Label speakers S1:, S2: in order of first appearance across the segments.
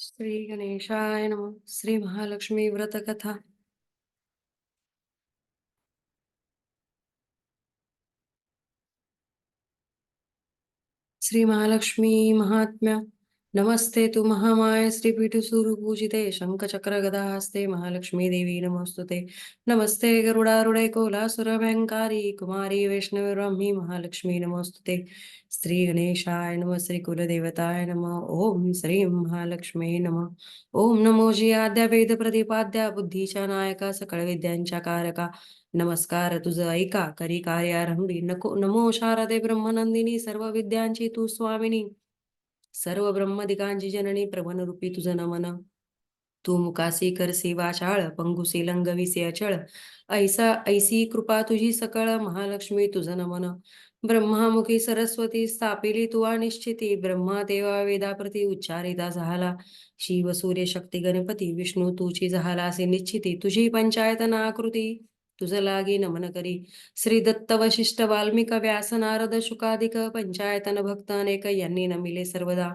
S1: श्री गणेशाय नम श्री महालक्ष्मी व्रत कथा श्री महालक्ष्मी महात्म्य नमस्ते तू महामाय श्रीपीठ सुरपूजिते शंखचक्र गदा हस्ते महालक्ष्मी देवी नमोस्तुते नमस्ते गरुडारुडे कोलासुरभयंकारी कुमारी वैष्णवी ब्राह्मी महालक्ष्मी नमोस्तुते श्री गणेशाय नमः श्री कुलदेवताय नमः ओम श्री महालक्ष्मी नमः। ओम नमो जी आद्या वेद प्रतिपाद्या बुद्धीच्या नायका सकळ विद्यांच्या कारका। नमस्कार तुझं ऐका करी कार्यारंभी नको नमो शारदे ब्रह्मनंदिनी सर्व विद्यांची तू स्वामिनी। सर्व ब्रह्मदिकांची जननी प्रभनरूपी तुझं नमन. तू मुकासी करसी वाचाळ पंगुसी लंगविसी अचळ ऐसा ऐसी कृपा तुझी सकळ महालक्ष्मी तुझं नमन. ब्रह्मामुखी सरस्वती स्थापिली तुवा निश्चिती ब्रह्मा देवा वेदाप्रती उच्चारिता झाला. शिव सूर्य शक्ती गणपती विष्णू तुझी झाला असे निश्चिती. तुझी पंचायतन आकृती तुझ लागी नमन करी. श्री दत्त वशिष्ठ वाल्मिक व्यास नारद शुकाधिक पंचायतन भक्त अनेक यांनी नमिले सर्वदा.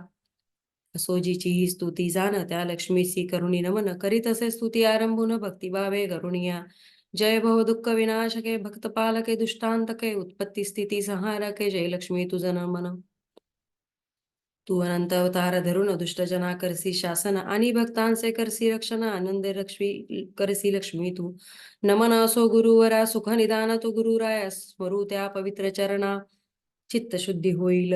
S1: असोजीची ही स्तुती जाण त्या लक्ष्मीसी करुणी नमन करीत असे स्तुती आरंभून भक्तिभावे करुणिया जय भव दुःख विनाशके भक्तपालके दुष्टांतके उत्पत्ती स्थिती संहारके जय लक्ष्मी तुझ नमन. तू अनंत अवतार धरून दुष्टजना करसी शासन आणि भक्तांचे करसी रक्षण आनंद लक्ष्मी करसी लक्ष्मी तू. नमन असो गुरुवरा सुख निदान तू गुरुराय स्मरू त्या पवित्र चरणा. चित्त शुद्धी होईल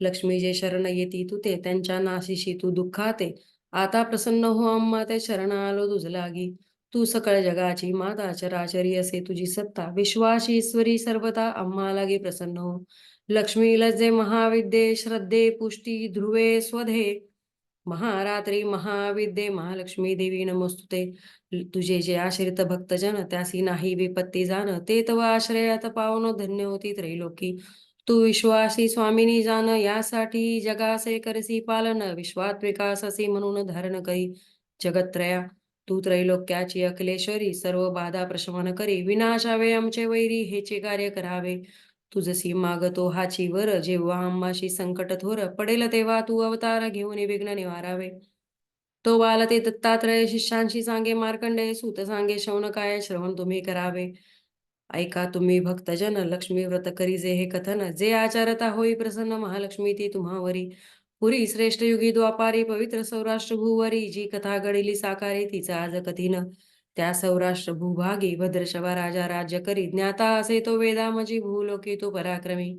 S1: लक्ष्मी जे शरण येती तू ते त्यांच्या नाशिशी तू दुःखाते. आता प्रसन्न हो अम्मा ते शरण आलो तुझ लागी तू सकळ जगाची माता चराचरी असे तुझी सत्ता. विश्वास ईश्वरी सर्वता आम्हा लागे प्रसन्न हो. लक्ष्मी लज्जे महाविद्ये श्रद्धे पुष्टी ध्रुवे स्वधे. महारात्री महाविद्ये महालक्ष्मी देवी नमोस्तुते. तुझे जे आश्रित भक्तजन त्यासी नाही विपत्ती जाण. ते तव आश्रयात पावन धन्य होती त्रैलोकी. तू विश्वासी स्वामिनी जाण यासाठी जगासे करसी पालन. विश्वात विकाससी म्हणून धारण करी. जगत्रया तू त्रैलोक्याची अखिलेश्वरी सर्व बाधा प्रशमन करी. विनाशावे आमचे वैरी हेचे कार्य करावे. तुझसी मागतो हाची वर जेव्हा आम्हाशी संकट थोर. पडेल तेव्हा तू अवतार घेऊन विघ्न निवारावे. तो बाल ते दत्तात्रय शिष्यांशी सांगे मार्कंडे सूत सांगे शौनकाय श्रवण तुम्ही करावे. ऐका तुम्ही भक्तजन लक्ष्मी व्रत करी जे हे कथन. जे आचारता होई प्रसन्न महालक्ष्मी ती तुम्हावरी. पुरी श्रेष्ठ युगी द्वापारी पवित्र सौराष्ट्र भूवरी जी कथा घडिली साकारी तिचा आज कथीन. त्या सौराष्ट्र भूभागी भद्रशवा राजा राज्य करी. ज्ञाता असे तो वेदामजी भूलोकी तो पराक्रमी.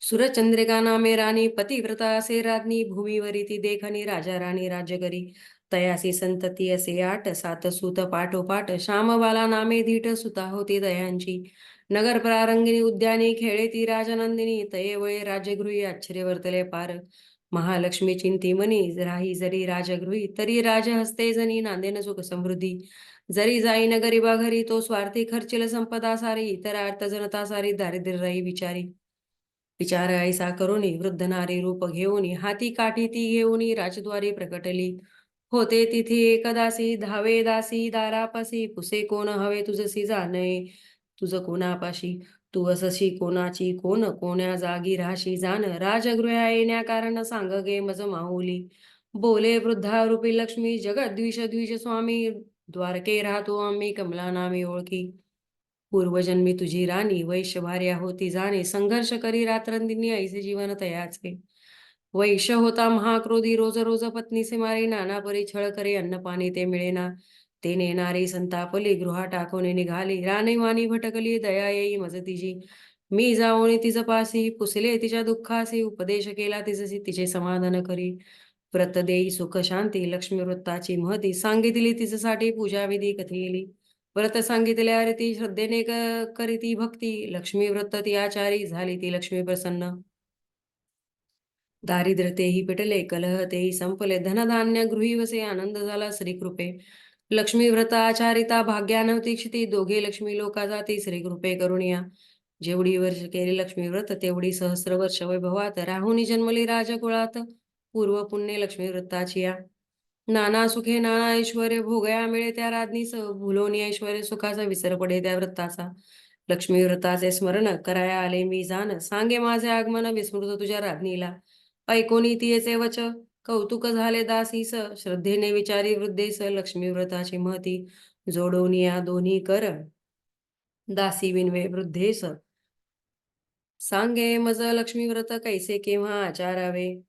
S1: सुरचंद्रिका नामे राणी पतिव्रता असे राज्ञी भूमीवरी ती देखणी राजा राणी राज्य करी. तयासी संतती असे आठ सात सुत पाठोपाठ. श्यामबाला नामे धीट सुता होती दयांची. नगर प्रारंगिणी उद्यानी खेळे ती राजनंदिनी तये वये राजगृही आश्चर्य वर्तले पार. महालक्ष्मी चिंतीमणी राही जरी राजगृही तरी राजहस्ते जनी नांदेन सुख समृद्धी. जरी जाई न गरिबा घरी तो स्वार्थी खर्चिल संपदा सारी इतर अर्थ जनता सारी दारिद्र्य राही विचारी. विचार ऐसा करुणी वृद्ध नारी रूप घेऊनी हाती काठी ती घेऊनी राजद्वारी प्रकटली. होते तिथे एकदासी धावे दासी दारापासी पुसे कोण हवे तुझसी जाणे तुझं कोणापाशी? तू असशी कोणाची कोण? कोण्या जागी राशी जाण? राजगृहा येण्या कारण सांग गे मज माऊली. बोले वृद्धा रूपी लक्ष्मी जगत द्विष द्विष स्वामी द्वारके राहतो आम्ही कमला नामी ओळखी. पूर्वजन्मी तुझी राणी वैश्य भार्या होती जाणे संघर्ष करी रात्रंदिनी ऐसे जीवन तयाचे. वैश्य होता महाक्रोधी रोज रोज पत्नीसे मारी नाना परी छळ करे अन्न पाणी ते मिळेना. ते नेणारी संतापली गृहा टाकून निघाली. राणी वाणी भटकली दया येई मज तिची. मी जाऊन तिचं पासी पुसले तिच्या दुःखासी उपदेश केला तिचे तिचे समाधान करी. व्रत देई सुख शांती लक्ष्मी वृत्ताची महती. सांगितली तिच्यासाठी पूजा विधी कथेली. व्रत सांगितल्या रीती श्रद्धेने करी करीती भक्ती. लक्ष्मी व्रत ती आचारी झाली ती लक्ष्मी प्रसन्न. दारिद्र्य तेही पेटले कलह तेही संपले. धनधान्य गृही वसे आनंद झाला श्रीकृपे. लक्ष्मी व्रताचारिता भाग्यानवती क्षिती दोघे लक्ष्मी लोका जाती श्रीकृपे करुणिया जेवढी वर्ष केली लक्ष्मी व्रत तेवढी सहस्र वर्ष वैभवात. राहुनी जन्मली राजकुळात पूर्व पुण्य लक्ष्मी व्रताची या. नाना सुखे नाना ऐश्वर भोगया मिळे त्या राज्ञीस भुलोनी ऐश्वर सुखाचा विसर पडे त्या व्रताचा. लक्ष्मी व्रताचे स्मरण कराया आले मी जाण. सांगे माझे आगमन विस्मृत तुझ्या राज्ञीला ऐकोनी तियेचे वच. कौतुक झाले दासीस श्रद्धेने विचारी वृद्धेस लक्ष्मी व्रताची महती जोडून या दोन्ही कर दासी विनवे वृद्धेस सांगे मज लक्ष्मी व्रत कैसे केव्हा आचारावे?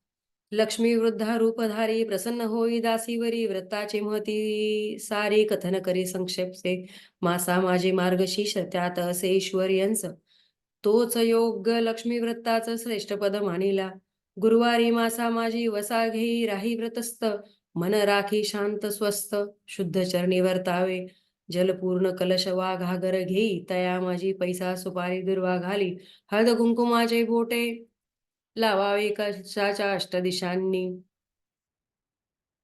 S1: लक्ष्मी वृद्धा रूपधारी प्रसन्न होई दासीवरी व्रताची महती. सारी कथन करी संक्षेपसे. मासा माझे मार्गशीर्ष त्यात असे ईश्वर यांच तोच योग लक्ष्मी व्रताच श्रेष्ठ पद मानिला. गुरुवारी मासा माझी वसा घेई राही व्रतस्थ. मन राखी शांत स्वस्त शुद्ध चरणी वर्तावे. जलपूर्ण कलश वा घागर घेई तया माझी पैसा सुपारी दुर्वा घाली. हळद कुंकुमाचे बोटे लावावे कलशाच्या अष्टदिशांनी.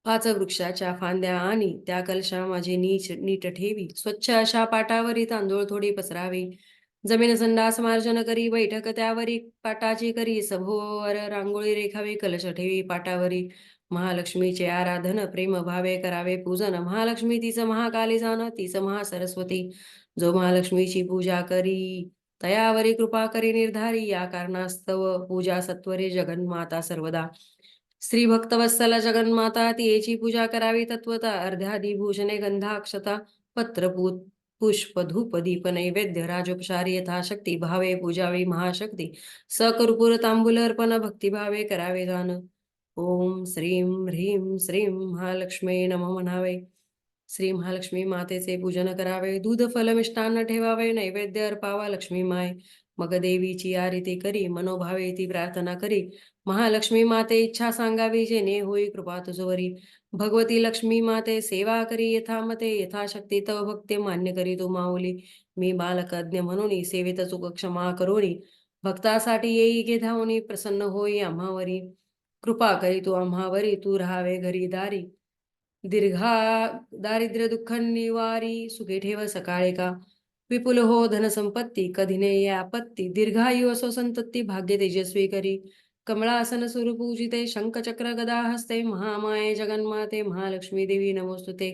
S1: पाच वृक्षाच्या फांद्या आणि त्या कलशा माझे नीच नीट ठेवी. स्वच्छ अशा पाटावरी तांदूळ थोडी पसरावी. जमीन संडास मार्जन करी बैठक त्यावरी पाटाची करी सभोवर रांगोळी रेखावी कलश ठेवी पाटावरी. महालक्ष्मीचे आराधन प्रेम भावे करावे पूजन. महालक्ष्मी तिचं महाकाली जाण तिचं महासरस्वती. जो महालक्ष्मीची पूजा करी तयावरी कृपा करी निर्धारी. या कारणास्तव पूजा सत्वरे जगन्माता सर्वदा. श्री भक्तवत्सल जगन्माता तियेची पूजा करावी तत्वता. अर्ध्यादी भूषणे गंधाक्षता पत्रपूत पुष्प धूप दीप नैवेद्य राजोपचारी यथाशक्ती भावे पूजावी महाशक्ती सकर्पूर तांबूल अर्पण भक्तिभावे करावे गान ओम श्रीम ह्रीम श्रीं महालक्ष्मी नम म्हणावे श्री महालक्ष्मी मातेचे पूजन करावे दूध फल मिष्टान्न ठेवावे नैवेद्य अर्पावा लक्ष्मी माय। मग देवीची आरिती करी मनोभावे ती प्रार्थना करी। महालक्ष्मी माते इच्छा सांगावी जेणे होई कृपा तुझवरी। भगवती लक्ष्मी माते सेवा करी यथामते यथाशक्ती तव भक्ते मान्य करी तू माऊली. मी बालकज्ञ म्हणून सेवेत चुक क्षमा करोनी भक्तासाठी येई घे धावनी प्रसन्न होई आम्हावरी. कृपा करी तू आम्हावरी तू राहावे घरी दारी. दीर्घा दारिद्र्य दुःख निवारी सुखे ठेव सकाळे का. विपुल हो धनसंपत्ती कधी ने आपत्ती. दीर्घायु असो संतती भाग्य तेजस्वी करी. कमळासन पूजिते शंखचक्र गदा हस्ते महामाये जगन्माते महालक्ष्मी देवी नमोस्तुते।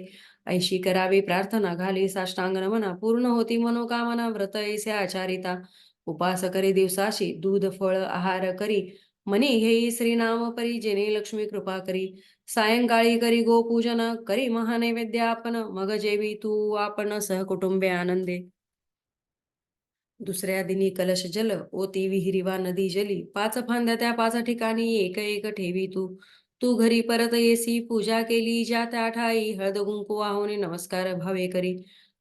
S1: ऐशी करावी प्रार्थना घाली साष्टांग नमना पूर्ण होती मनोकामना व्रत ऐसे आचारिता। उपास करी दिवसाशी दूध फळ आहार करी। मनी घेई श्रीनाम परी जेने लक्ष्मी कृपा करी। सायंकाळी करी गोपूजन करी महानैवेद्य आपण मग जेवी तू आपण सहकुटुंबे आनंदे। दुसऱ्या दिनी कलश जल ओती विहिरीवा नदी जली. पाच फांद्या त्या पाच ठिकाणी एक एक ठेवी तू. तू घरी परत येसी पूजा केली ज्या त्या ठाई. हळद गुंकू वाहुनी नमस्कार भावे करी.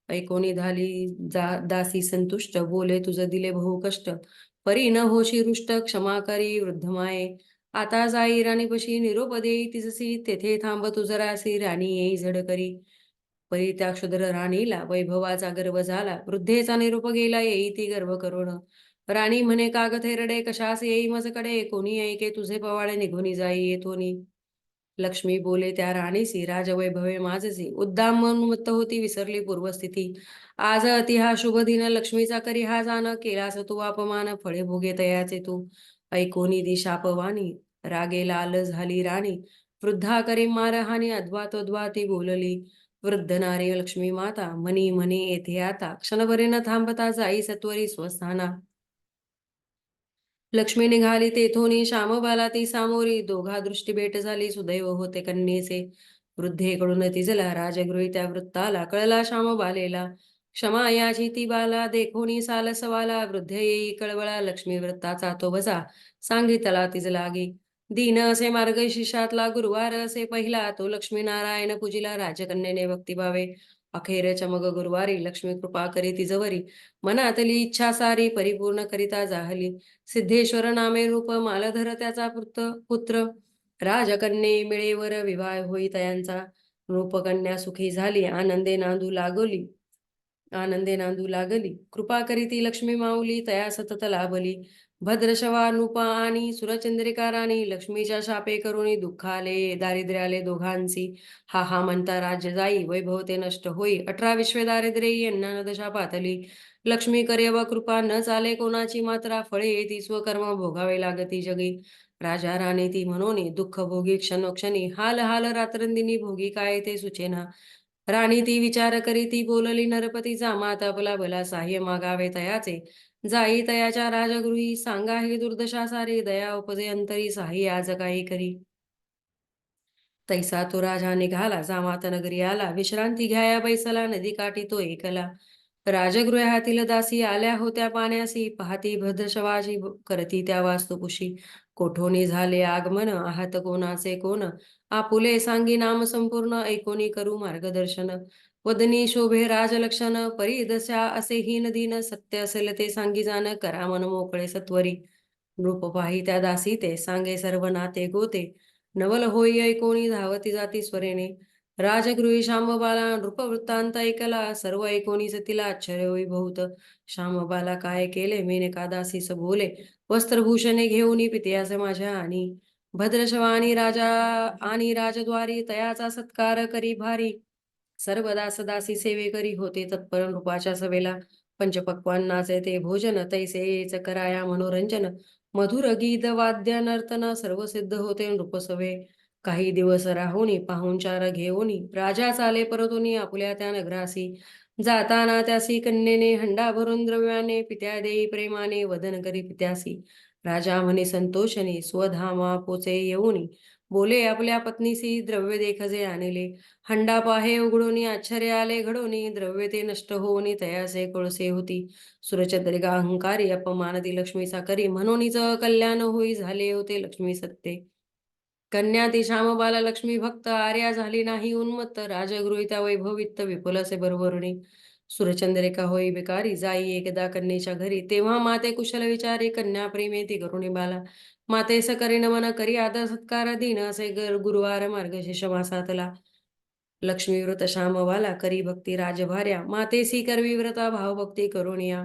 S1: ऐकोनी झाली जा दासी संतुष्ट. बोले तुझ दिले बहु कष्ट. परी न होशी रुष्ट क्षमा करी वृद्धमाये आता जाई राणीपशी निरोप देई तिजसी. तेथे थांब तुझरासी राणी येई झड करी. परी क्षुद्र राणीला वैभवाचा गर्व झाला वृद्धेचा निरूप गेला येई ती गर्व करुण राणी म्हणे कागथे थेरडे कशास येई मजकडे? कोणी ऐके तुझे पवाडे? निघून जाई येथोनी लक्ष्मी बोले त्या राणीसी राजवैभवे माझसी. उद्दाम मनमत्त होती विसरली पूर्वस्थिती. आज अति हा शुभ दिन लक्ष्मीचा करी हा जाण. केलास तू अपमान? फळे भोगे तयाचे तू. ऐकोनी दी शापवाणी रागे लाल झाली राणी. वृद्धा करी मारहानी अद्वा ती बोलली. वृद्ध नारी लक्ष्मी माता मनी मनी येथे आता. क्षणभरे न थांबता जाई सत्वरी स्वस्थाना. लक्ष्मी निघाली तेथोनी श्यामबाला ती सामोरी. दोघा दृष्टी भेट झाली सुदैव होते कन्येचे. वृद्धेकडून तिजला राजगृही त्या वृत्ताला कळला श्यामबालेला. क्षमा याची ती बाला देखोनी सालसवाला वृद्ध येई कळवळा लक्ष्मी वृत्ताचा तो बसा सांगितला तिज लागी दिन असे मार्ग शिशातला गुरुवार असे पहिला तो लक्ष्मीनारायण पूजीला पूजिला राजकन्येने भक्तिभावे अखेरच्या मग गुरुवारी लक्ष्मी कृपा करी तिजवरी मनातली इच्छा सारी परिपूर्ण करिता जाहली. सिद्धेश्वर नामे रूप मालधर त्याचा पुत्र पुत्र. राजकन्ये मिळेवर विवाह होई तयांचा. रूपकन्या सुखी झाली आनंदे नांदू लागली. आनंदे नांदू लागली. कृपा करी ती लक्ष्मी माऊली तया सतत लाभली. भद्रशवानुपा आणि सुरचंद्रिका राणी लक्ष्मीच्या शापे करुणी दुःखाले दारिद्र्याले दोघांची. हा हा म्हणता राज्य जाई वैभव ते नष्ट होई. अठरा विश्वे दारिद्र्य यांना दशा पातली. लक्ष्मी करे व कृपा न चाले कोणाची मात्रा फळे ती स्वकर्म भोगावे लागती जगी. राजा राणी ती म्हणून दुःख भोगी क्षणोक्षणी. हाल हाल रात्रंदिनी भोगी काय ते सुचेना. राणी ती विचार करी ती बोलली नरपतीचा माता बला बला साह्य मागावे तयाचे. जाई तयाच्या राजगृही सांगा हे दुर्दशा सारी दया उपजे अंतरी साही आज काही करी. तैसा तो राजा निघाला जामात नगरी आला विश्रांती घ्याया बैसला नदी काठी तो एकला राजगृहातील दासी आल्या होत्या पाण्यासी पाहती भद्रशवाजी करती त्या वास्तुकुशी. कोठोनी झाले आगमन आहात कोणाचे कोण? आपुले सांगी नाम संपूर्ण ऐकोनी करू मार्गदर्शन. वदनी शोभे राजलक्षण परिदशा असे हीन दिन सत्य असेल ते सांगी जाण करा मन मोकळे सत्वरी. नृप पाही त्या दासी ते सांगे सर्व नाते गोते. नवल होई ऐकोणी धावती जाती स्वरेने. राजगृही श्यामबाला नृपवृत्तांत ऐकला सर्व ऐकोनी सतीला आश्चर्य होई बहुत. श्यामबाला काय केले मेनका दासीस बोले. वस्त्रभूषणे घेऊन पित्यास माझ्या आणि. भद्रशवानी राजा आणि राजद्वारी तयाचा सत्कार करी भारी. सर्व दास दासी सेवे करी होते तत्पर नृपाच्या सभेला. पंचपक्वान्नाचे ते भोजन तैसेच कराया मनोरंजन. मधुर गीत वाद्य नर्तन सर्व सिद्ध होते नृपसवे काही दिवस राहुनी पाहुणचार घेऊनी राजा चाले परतुनी आपुल्या त्या नगरासी. जाताना त्यासी कन्येने हंडा भरून द्रव्याने पित्या देई प्रेमाने वदन करी पित्यासी. राजा म्हणे संतोषने स्वधामा पोचे येऊनी. बोले आपल्या पत्नीसी द्रव्य देखजे आणले. हंडा पाहे उघडोनी आश्चर्य आले घडोनी द्रव्य ते नष्ट होऊनी तयासे कोळसे होती. सुरचंद्रिका अहंकारी अपमान ती लक्ष्मीचा करी म्हणूनच कल्याण होई झाले होते लक्ष्मी सत्ते. कन्या ती श्यामबाला लक्ष्मी भक्त आर्या झाली नाही उन्मत्त राजगृहिता वैभवित्त विपुलसे बरोबरणी बरोबरुणी. सुरचंद्रिका होई बेकारी जाई एकदा कन्येच्या घरी तेव्हा माते कुशल विचारी कन्या प्रेमे ती करुणी बाला माते करी नमन करी आदर सत्कार दिन असे गुरुवार मार्गशीर्ष मासातला लक्ष्मी व्रत श्यामवाला करी भक्ती राजभार्या मातेसी करवी व्रता भाव भक्ती करुणिया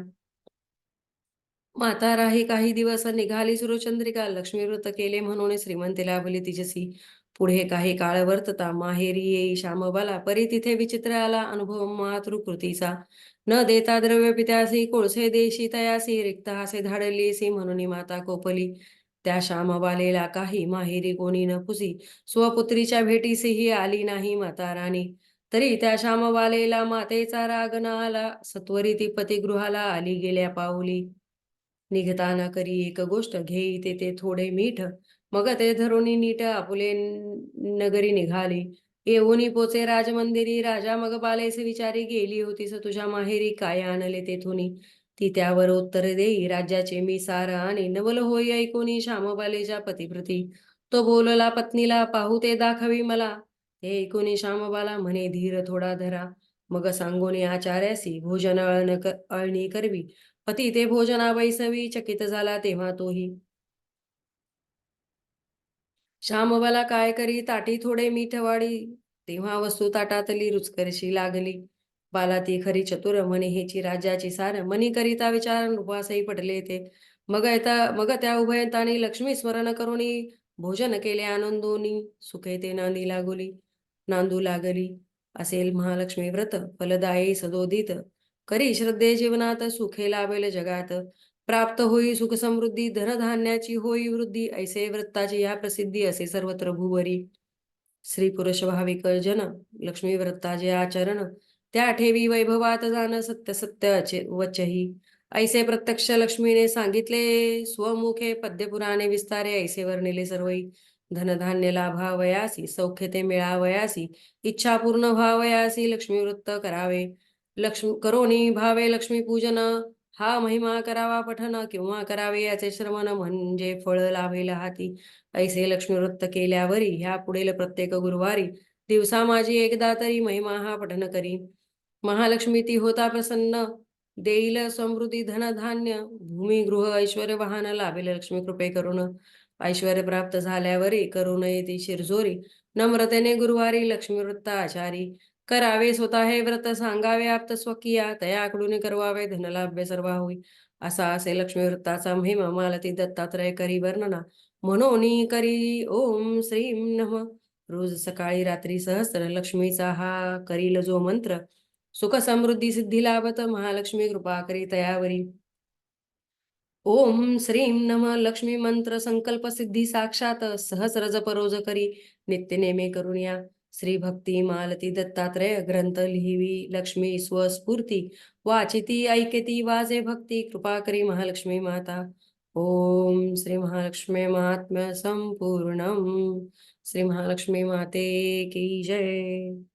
S1: माता राही काही दिवस निघाली सुरचंद्रिका लक्ष्मी व्रत केले म्हणून श्रीमंती लाभली तिजसी. पुढे काही काळ वर्तता माहेरी येई श्यामबाला परी तिथे विचित्र आला अनुभव मातृकृतीचा. न देता द्रव्य पित्यासी कोळसे देशी तयासी रिक्त हासे धाडलीसी म्हणून माता कोपली. त्या श्यामबालेला काही माहेरी कोणी न पुसी. स्वपुत्रीच्या भेटीसीही आली नाही माता राणी. तरी त्या श्यामबालेला मातेचा राग न आला सत्वरी ती पतिगृहाला आली गेल्या पाऊली. निघताना करी एक गोष्ट घेई ते ते थोडे मीठ. मग ते धरुणी नीट आपुले नगरी निघाली. येऊनी पोचे राजमंदिरी राजा मग बालेस विचारी गेली होतीस तुझ्या माहेरी काय आणले तेथुनी ती त्यावर उत्तर देई राज्याचे मी सार आणि नवल होई ऐकोनी श्यामबालेच्या पतीप्रती. तो बोलला पत्नीला पाहू ते दाखवी मला. ते ऐकूनी श्यामबाला म्हणे धीर थोडा धरा. मग सांगोने आचार्यासी भोजन अळण अळणी करवी. पती ते भोजना बैसवी चकित झाला तेव्हा तोही. श्यामबाला काय करी? ताटी थोडे मीठ वाडी तेव्हा वस्तू ताटातली रुचकरशी लागली. बाला ती खरी चतुर म्हणे हेची राजाची सार. मनी करिता विचार उपवासही पडले ते मग येता मग त्या उभयतानी लक्ष्मी स्मरण करुणी भोजन केले आनंदोनी. सुखे ते नांदी लागोली. नांदू लागली. असेल महालक्ष्मी व्रत. फलदायी सदोदित. करी श्रद्धे जीवनात सुखे लाभेल जगात. प्राप्त होई सुख समृद्धी धनधान्याची होई वृद्धी ऐसे व्रताची या प्रसिद्धी असे सर्वत्र भूवरी श्री पुरुष भाविक जन लक्ष्मी व्रताचे आचरण त्या ठेवी वैभवात जाण सत्य सत्य वचही. ऐसे प्रत्यक्ष लक्ष्मीने सांगितले स्वमुखे पद्यपुराणे विस्तारे ऐसे वर्णिले सर्वई. धनधान्य लाभावयासी सौख्य ते मिळावयासी इच्छा पूर्ण व्हावयासी लक्ष्मी वृत्त करावे. लक्ष्मी करोनी भावे लक्ष्मी पूजन हा महिमा करावा पठन किंवा करावे याचे श्रवण म्हणजे फळ लाभेल हाती. ऐसे लक्ष्मी वृत्त केल्यावरी ह्या पुढील प्रत्येक गुरुवारी दिवसा माझी एकदा तरी महिमा हा पठन करी. महालक्ष्मी ती होता प्रसन्न देईल समृद्धी धनधान्य भूमी गृह ऐश्वर वाहन लाभेल लक्ष्मी कृपे करून ऐश्वर प्राप्त झाल्यावरी करू नये ती शिरजोरी नम्रतेने गुरुवारी लक्ष्मी वृत्त आचारी. करावे स्वतः हे व्रत सांगावे आप्त स्वकीया तयाकडून करवावे धनलाभ्य सर्व होई. असा असे लक्ष्मी व्रताचा महिमा मालती दत्तात्रय करी वर्णना. म्हणून करी ओम श्रीम नम. रोज सकाळी रात्री सहस्र लक्ष्मीचा हा करील जो मंत्र. सुख समृद्धी सिद्धी लाभत महालक्ष्मी कृपा करी तयावरी. ओम श्रीम नम. लक्ष्मी मंत्र संकल्प सिद्धी साक्षात सहस्र जप रोज करी नित्य नेमे करून या श्री भक्ती मालती दत्तात्रय ग्रंथ लिहिवी लक्ष्मी स्वस्फूर्ती. वाचिती ऐकती वाजे भक्ती कृपा करी महालक्ष्मी माता. ओम श्री महालक्ष्मी महात्म्य संपूर्ण श्री महालक्ष्मी माते की जय.